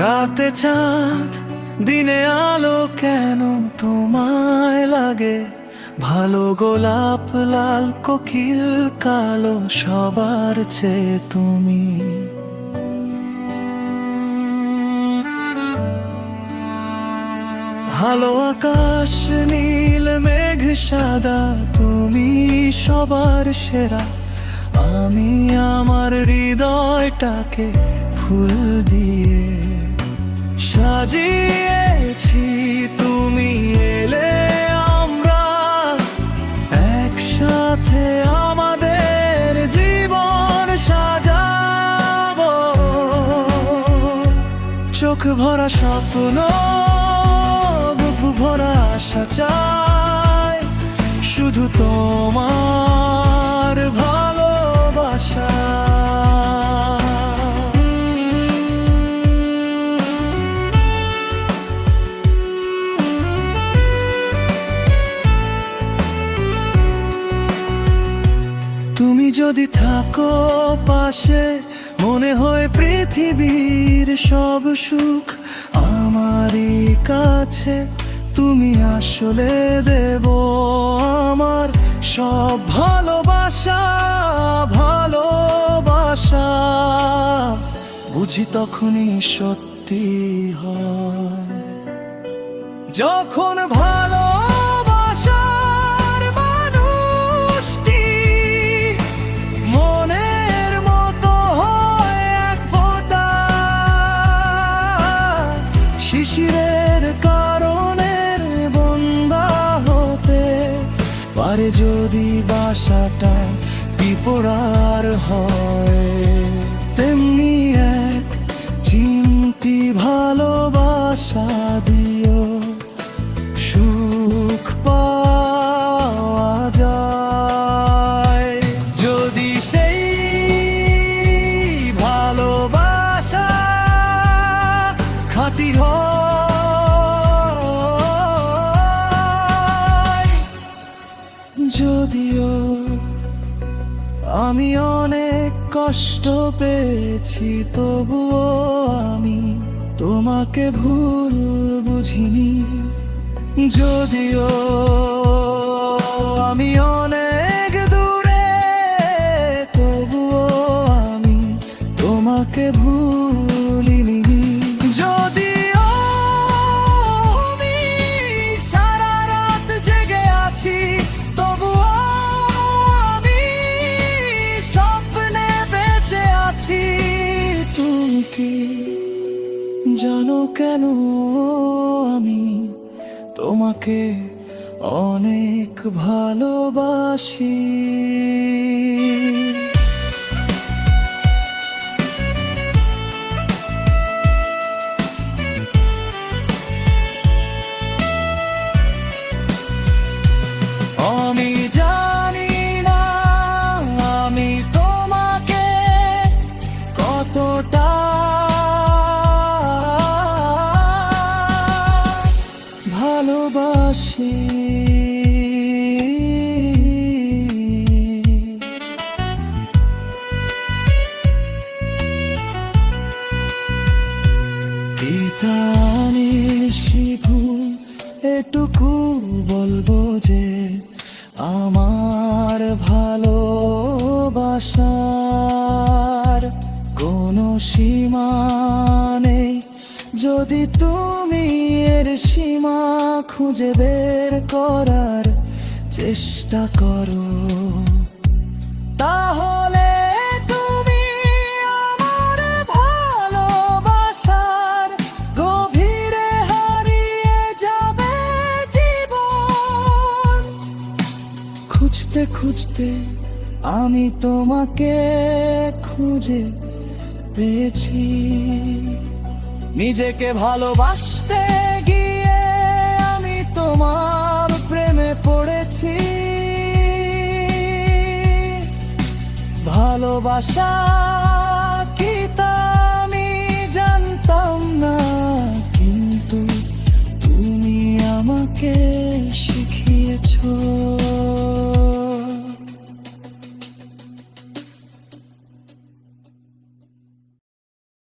রাতে চাঁদ, দিনে আলো কেন তোমায় লাগে? ভালো গোলাপ, লাল, কোকিল, কালো, সবার চেয়ে তুমি। ভালো আকাশ, নীল, মেঘ, সাদা, তুমি সবার সেরা। আমি আমার হৃদয়টাকে ফুল দিয়ে সাজিয়েছি, তুমি এলে আমরা একসাথে আমাদের জীবন সাজাবো। চোখ ভরা স্বপ্ন, বুক ভরা আশা শুধু তোমার ভালোবাসা তুমি যদি থাকো পাশে, মনে হয় পৃথিবীর সব সুখ আমারই কাছে। তুমি আসলে দেব আমার সব ভালোবাসা ভালোবাসা। বুঝি তখনই সত্যি হয়। যখন ভালোবাসার শিশিরের কারণের বন্দা হতে পারে যদি বাসাটা বিপরার হয়। তেমনি এক চিমটি ভালোবাসা খাতি হয়। যদিও আমি অনেক কষ্ট পেয়েছি, তবুও আমি তোমাকে ভুল বুঝিনি। যদিও আমি অনেক দূরে, তবুও আমি তোমাকে ভুলিনি। কেন আমি? তোমাকে অনেক ভালোবাসি। ভালোবাসি শিভু এটুকু বলব যে যদি তুমি এর সীমা খুঁজে বের করার চেষ্টা করো, তাহলে তুমি আমার ভালোবাসার গভীরে হারিয়ে যাবে জীবন। খুঁজতে খুঁজতে আমি তোমাকে খুঁজে পেয়েছি। নিজেকে ভালোবাসতে গিয়ে আমি তোমার প্রেমে পড়েছি। ভালোবাসা কি তা আমি জানতাম না, কিন্তু তুমি আমাকে